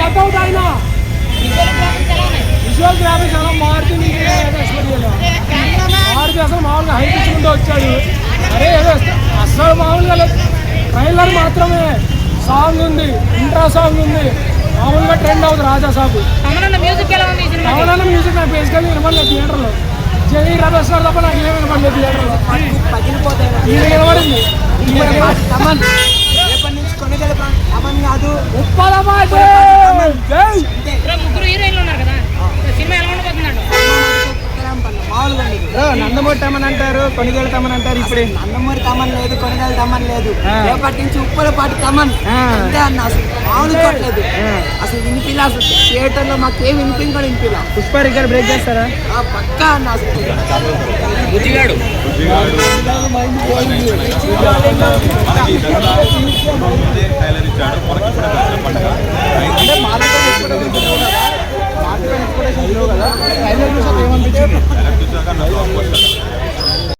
Cutout ఆయన visual graphics అలా మారుతుంది మారుతి అసలు మామూలుగా హైట్ ఇచ్చుకుంటూ వచ్చాడు అరే ఏదో అసలు మామూలుగా లేదు ట్రైలర్ మాత్రమే సాంగ్ ఉంది ఇంట్రా సాంగ్ ఉంది మామూలుగా ట్రెండ్ అవుతుంది రాజా సాగు అమరన్న మ్యూజిక్ నాకు బేసికల్లీ వినపడలేదు థియేటర్లో రమేష్ గారు తప్ప నాకు ఏమి వినపడలేదు థియేటర్లో వినపడింది నందమూరి తమన్ అంటారు కొనిగేల తమన్ అంటారు ఇప్పుడు. నందమూరి తమన్ లేదు కొనగల తమన్ లేదు. రేపటి నుంచి ఉప్పల పాటి తమన్. అంతే అన్న అసలు మామూలు కొట్టలేదు ఆ. అసలు వినిపిలా అసలు థియేటర్లో మాకు ఏం వినిపించి కూడా వినిపిలా. పుష్ప రికార్డ్ బ్రేక్ చేస్తారా? ఆ పక్కా అన్న అసలు. బుజ్జిగాడు. మనకి ట్రైలర్ చూసాక నాకు వస్తుంది